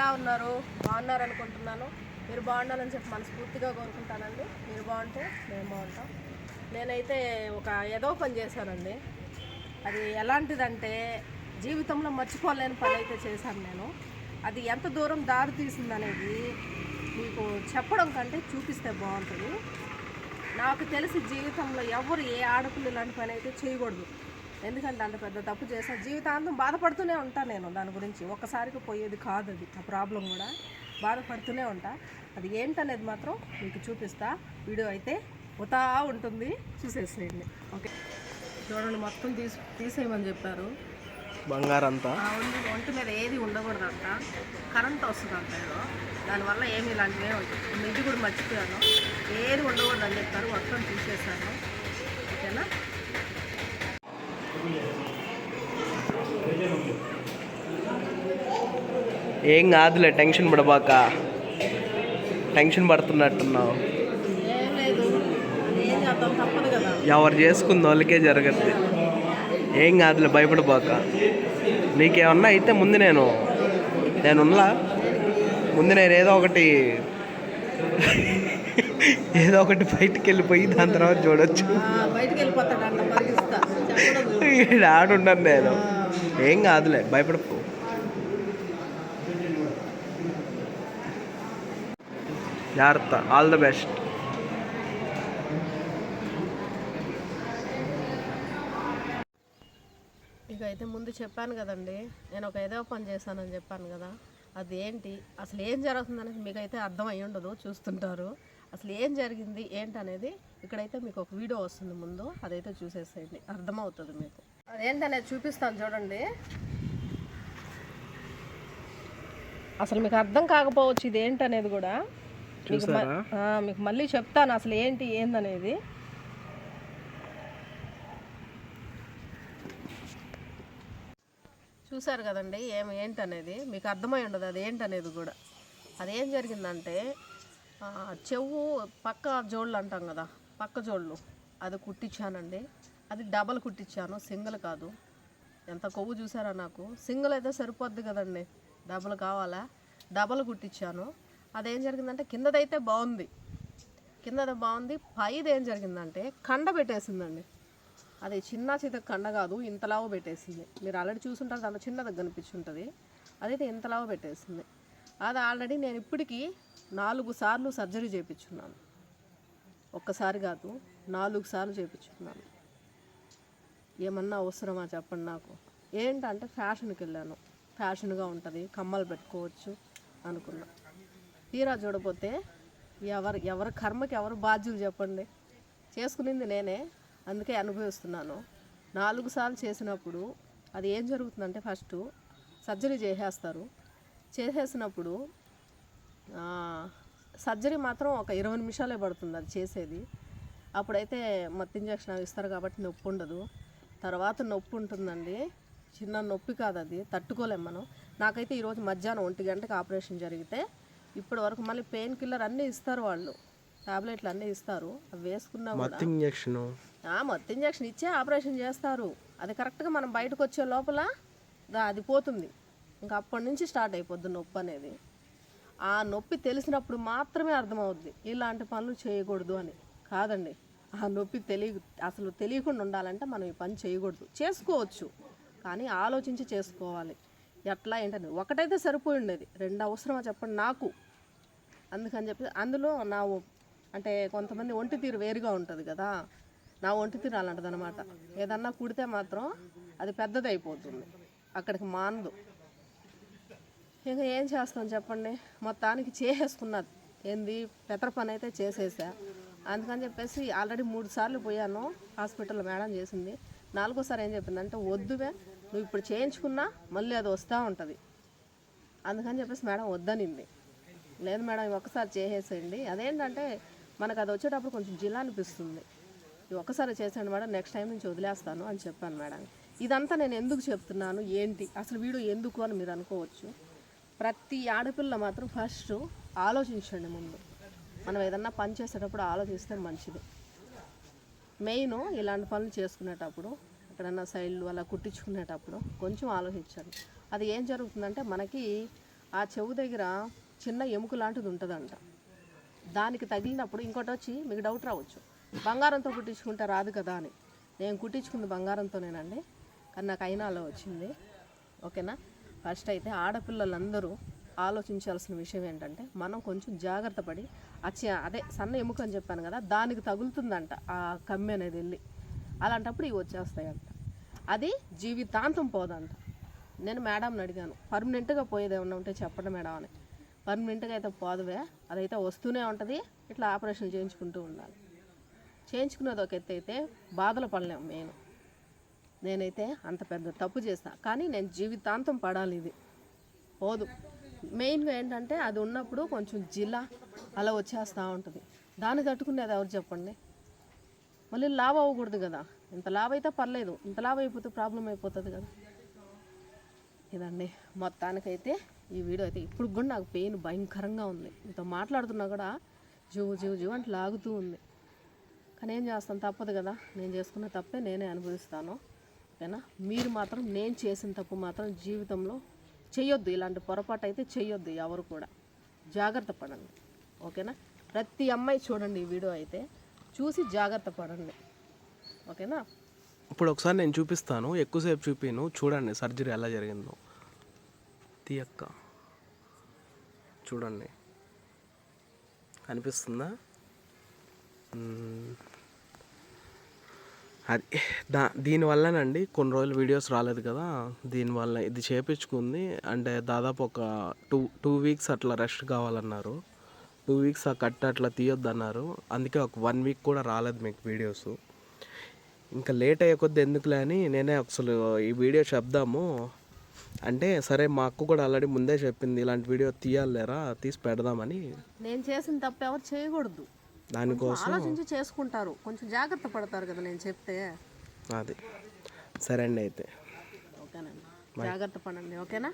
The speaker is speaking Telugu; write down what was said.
ఎలా ఉన్నారు? బాగున్నారు అనుకుంటున్నాను. మీరు బాగుండాలని చెప్పి మనస్ఫూర్తిగా కోరుకుంటానండి. మీరు బాగుంటే మేము బాగుంటాం. నేనైతే ఒక ఏదో పని చేశానండి. అది ఎలాంటిదంటే జీవితంలో మర్చిపోలేని పని అయితే చేశాను నేను. అది ఎంత దూరం దారి తీసిందనేది మీకు చెప్పడం కంటే చూపిస్తే బాగుంటుంది. నాకు తెలిసి జీవితంలో ఎవరు ఏ ఆడపిల్ల ఇలాంటి పని అయితే చేయకూడదు. ఎందుకంటే అంత పెద్ద తప్పు చేసా జీవితాంతం బాధపడుతూనే ఉంటాను నేను దాని గురించి. ఒక్కసారికి పోయేది కాదు అది. ఆ ప్రాబ్లం కూడా బాధపడుతూనే ఉంటా. అది ఏంటనేది మాత్రం మీకు చూపిస్తా. వీడియో అయితే పోతా ఉంటుంది. చూసేసేయండి. ఓకే. చూడండి మొత్తం తీసి తీసేయమని చెప్పారు. బంగారంతా. ఒంటి మీద ఏది ఉండకూడదంట. కరెంట్ వస్తుంది అంట ఏదో. దానివల్ల ఏమి ఇలాంటివే ఉంటుంది ఇది కూడా మర్చిపోయాను. ఏది ఉండకూడదు అని చెప్పారు. మొత్తం తీసేసాను ఓకేనా? ఏం కాదులే టెన్షన్ పడబాక. టెన్షన్ పడుతున్నట్టున్నావు. ఎవరు చేసుకున్న వాళ్ళకే జరగద్ది. ఏం కాదులే భయపడబాక. నీకేమన్నా అయితే ముందు నేను నేనున్నా. ముందు నేను ఏదో ఒకటి ఏదో ఒకటి బయటికి వెళ్ళిపోయి దాని తర్వాత చూడొచ్చు. బయటికి వెళ్ళిపోతాడు పరిగిస్తా నేను. ఏం కాదులే భయపడకు. జాగ్రత్త ఆల్ ద బెస్ట్ ఇక అయితే ముందు చెప్పాను కదండి నేను ఒక ఏదో పని చేశానని చెప్పాను కదా అది ఏంటి అసలు ఏం జరుగుతుందనేది మీకైతే అర్థం అయ్యి ఉండదు చూస్తుంటారు. అసలు ఏం జరిగింది ఏంటనేది ఇక్కడైతే మీకు ఒక వీడియో వస్తుంది ముందు అదైతే చూసేసేయండి అర్థమవుతుంది మీకు. అదేంటనేది చూపిస్తాను చూడండి. అసలు మీకు అర్థం కాకపోవచ్చు ఇది ఏంటనేది కూడా. మీకు చూసారా? మళ్ళీ చెప్తాను అసలు ఏంటి ఏందనేది. చూశారు కదండి ఏం ఏంటనేది. మీకు అర్థమై ఉండదు అది ఏంటనేది కూడా. అదేం జరిగిందంటే చెవు పక్క జోళ్ళు అంటాం కదా పక్క జోళ్ళు. అది కుట్టించానండి. అది డబల్ కుట్టించాను సింగిల్ కాదు. ఎంత కొవ్వు చూసారా నాకు? సింగిల్ అయితే సరిపోద్ది కదండి. డబల్ కావాలా? డబల్ కుట్టించాను. అదేం జరిగిందంటే కిందదైతే బాగుంది. కిందది బాగుంది. పైది ఏం జరిగిందంటే కండ పెట్టేసిందండి. అది చిన్న చిత కండ కాదు ఇంతలావు పెట్టేసింది. మీరు ఆల్రెడీ చూసుంటారు దాంట్లో చిన్నది కనిపించుంటుంది అదైతే ఇంతలావు పెట్టేసింది. అది ఆల్రెడీ నేను ఇప్పటికీ నాలుగు సార్లు సర్జరీ చేయించున్నాను ఒక్కసారి కాదు నాలుగు సార్లు చేయించుకున్నాను ఏమన్నా అవసరమా చెప్పండి నాకు? ఏంటంటే ఫ్యాషన్కి వెళ్ళాను. ఫ్యాషన్గా ఉంటుంది కమ్మలు పెట్టుకోవచ్చు అనుకున్నా. తీరా చూడపోతే ఎవరు ఎవరి కర్మకి ఎవరు బాధ్యులు చెప్పండి. చేసుకునింది నేనే అందుకే అనుభవిస్తున్నాను. నాలుగు సార్లు చేసినప్పుడు అది ఏం జరుగుతుందంటే ఫస్ట్ సర్జరీ చేసేస్తారు. చేసేసినప్పుడు సర్జరీ మాత్రం ఒక ఇరవై నిమిషాలే పడుతుంది అది చేసేది. అప్పుడైతే మత్తు ఇంజక్షన్ అవి ఇస్తారు కాబట్టి నొప్పి ఉండదు. తర్వాత నొప్పి ఉంటుందండి. చిన్న నొప్పి కాదు అది తట్టుకోలేం మనం. నాకైతే ఈరోజు మధ్యాహ్నం ఒంటి గంటకి ఆపరేషన్ జరిగితే ఇప్పటి వరకు మళ్ళీ పెయిన్ కిల్లర్ అన్నీ ఇస్తారు వాళ్ళు. టాబ్లెట్లు అన్నీ ఇస్తారు. అవి వేసుకున్నా మత్తు ఇంజక్షన్? మత్తు ఇంజక్షన్ ఇచ్చే ఆపరేషన్ చేస్తారు. అది కరెక్ట్గా మనం బయటకు వచ్చే లోపల అది పోతుంది. ఇంకా అప్పటి నుంచి స్టార్ట్ అయిపోద్ది నొప్పి అనేది. ఆ నొప్పి తెలిసినప్పుడు మాత్రమే అర్థమవుద్ది. ఇలాంటి పనులు చేయకూడదు అని. కాదండి. ఆ నొప్పి తెలియ అసలు తెలియకుండా ఉండాలంటే మనం ఈ పని చేయకూడదు. చేసుకోవచ్చు. కానీ ఆలోచించి చేసుకోవాలి. ఎట్లా ఏంటని. ఒకటైతే సరిపోయి ఉండేది రెండు అవసరమా చెప్పండి నాకు. అందుకని చెప్పి అందులో నా అంటే కొంతమంది ఒంటి తీరు వేరుగా ఉంటుంది కదా. నా ఒంటి తీరు అలాంటిది అనమాట ఏదన్నా కుడితే మాత్రం అది పెద్దది అయిపోతుంది అక్కడికి మానదు. ఇంకా ఏం చేస్తాం చెప్పండి? మొత్తానికి చేసేసుకున్నది. ఏంది? పెద్ద పని అయితే చేసేసా. అందుకని చెప్పేసి ఆల్రెడీ మూడు సార్లు పోయాను హాస్పిటల్లో మేడం చేసింది. నాలుగోసారి ఏం చెప్పిందంటే వద్దువే నువ్వు ఇప్పుడు చేయించుకున్నా మళ్ళీ అది వస్తూ ఉంటుంది. అందుకని చెప్పేసి మేడం వద్దనింది. లేదు మేడం ఒక్కసారి చేసేసేయండి. అదేంటంటే మనకు అది వచ్చేటప్పుడు కొంచెం జిల్లా అనిపిస్తుంది. ఇవి ఒక్కసారి చేసేయండి మేడం నెక్స్ట్ టైం నుంచి వదిలేస్తాను అని చెప్పాను మేడం. ఇదంతా నేను ఎందుకు చెప్తున్నాను? ఏంటి? అసలు వీడియో ఎందుకు అని మీరు అనుకోవచ్చు. ప్రతి ఆడపిల్ల మాత్రం ఫస్ట్ ఆలోచించండి ముందు. మనం ఏదన్నా పని చేసేటప్పుడు ఆలోచిస్తే మంచిది. మెయిన్ ఇలాంటి పనులు చేసుకునేటప్పుడు ఎక్కడన్నా సైడ్లు అలా కుట్టించుకునేటప్పుడు కొంచెం ఆలోచించండి. అది ఏం జరుగుతుందంటే మనకి ఆ చెవు దగ్గర చిన్న ఎముక లాంటిది ఉంటుందంట. దానికి తగిలినప్పుడు ఇంకోటి వచ్చి మీకు డౌట్ రావచ్చు. బంగారంతో కుట్టించుకుంటే రాదు కదా అని. నేను కుట్టించుకుంది బంగారంతోనేనండి. కానీ నాకు అయినాలో వచ్చింది. ఓకేనా? ఫస్ట్ అయితే ఆడపిల్లలందరూ ఆలోచించాల్సిన విషయం ఏంటంటే మనం కొంచెం జాగ్రత్త పడి అచ్చి అదే సన్న ఎముక అని చెప్పాను కదా దానికి తగులుతుందంట ఆ కమ్మి అనేది వెళ్ళి. అలాంటప్పుడు ఇవి వచ్చేస్తాయంట. అది జీవితాంతం పోదంట. నేను మేడంని అడిగాను పర్మనెంట్గా పోయేది ఏమన్నా ఉంటే చెప్పండి మేడం అని. పర్మనెంట్గా అయితే పోదువే అదైతే వస్తూనే ఉంటుంది ఇట్లా ఆపరేషన్ చేయించుకుంటూ ఉండాలి. చేయించుకునేది ఒక ఎత్తు అయితే బాధలు పడలేము మెయిన్. నేనైతే అంత పెద్ద తప్పు చేస్తా. కానీ నేను జీవితాంతం పడాలి ఇది. పోదు. మెయిన్గా ఏంటంటే అది ఉన్నప్పుడు కొంచెం జిల్లా అలా వచ్చేస్తూ ఉంటుంది. దాన్ని తట్టుకునేది ఎవరు చెప్పండి? మళ్ళీ లావ్ అవ్వకూడదు కదా. ఇంత లావ్ అయితే పర్లేదు. ఇంత లావ్ అయిపోతే ప్రాబ్లం అయిపోతుంది కదా. ఇదండి. మొత్తానికైతే ఈ వీడియో అయితే ఇప్పుడు కూడా నాకు పెయిన్ భయంకరంగా ఉంది. ఇంత మాట్లాడుతున్నా కూడా జీవు జీవు జీవు అంటే లాగుతూ ఉంది. కానీ ఏం చేస్తాను తప్పదు కదా. నేను చేసుకున్న తప్పే నేనే అనుభవిస్తాను. ఓకేనా? మీరు మాత్రం నేను చేసిన తప్పు మాత్రం జీవితంలో చేయొద్దు ఇలాంటి పొరపాటు అయితే చేయొద్దు ఎవరు కూడా. జాగ్రత్త పడండి. ఓకేనా? ప్రతి అమ్మాయి చూడండి ఈ వీడియో అయితే. చూసి జాగ్రత్త పడండి. ఓకేనా? ఇప్పుడు ఒకసారి నేను చూపిస్తాను. ఎక్కువసేపు చూపిను. చూడండి సర్జరీ ఎలా జరిగిందో. తీయక్క చూడండి. అనిపిస్తుందా అది దా దీనివల్లనండి కొన్ని రోజులు వీడియోస్ రాలేదు కదా. దీనివల్ల ఇది చేపించుకుంది. అంటే దాదాపు ఒక టూ టూ వీక్స్ అట్లా రెస్ట్ కావాలన్నారు. టూ వీక్స్ ఆ కట్ అట్లా తీయొద్దన్నారు. అందుకే ఒక వన్ వీక్ కూడా రాలేదు మీకు వీడియోస్. ఇంకా లేట్ అయ్యే కొద్ది ఎందుకులే అని నేనే అసలు ఈ వీడియో చెప్దాము. అంటే సరే మా అక్క కూడా ఆల్రెడీ ముందే చెప్పింది ఇలాంటి వీడియో తీయాలేరా తీసి పెడదామని. నేను చేసిన తప్పు ఎవరు చేయకూడదు. దానికోసం ఆలోచించి చేసుకుంటారు. కొంచెం జాగ్రత్త పడతారు కదా నేను చెప్తే. అది. సరే అండి అయితే. ఓకేనండి. జాగ్రత్త పడండి. ఓకేనా?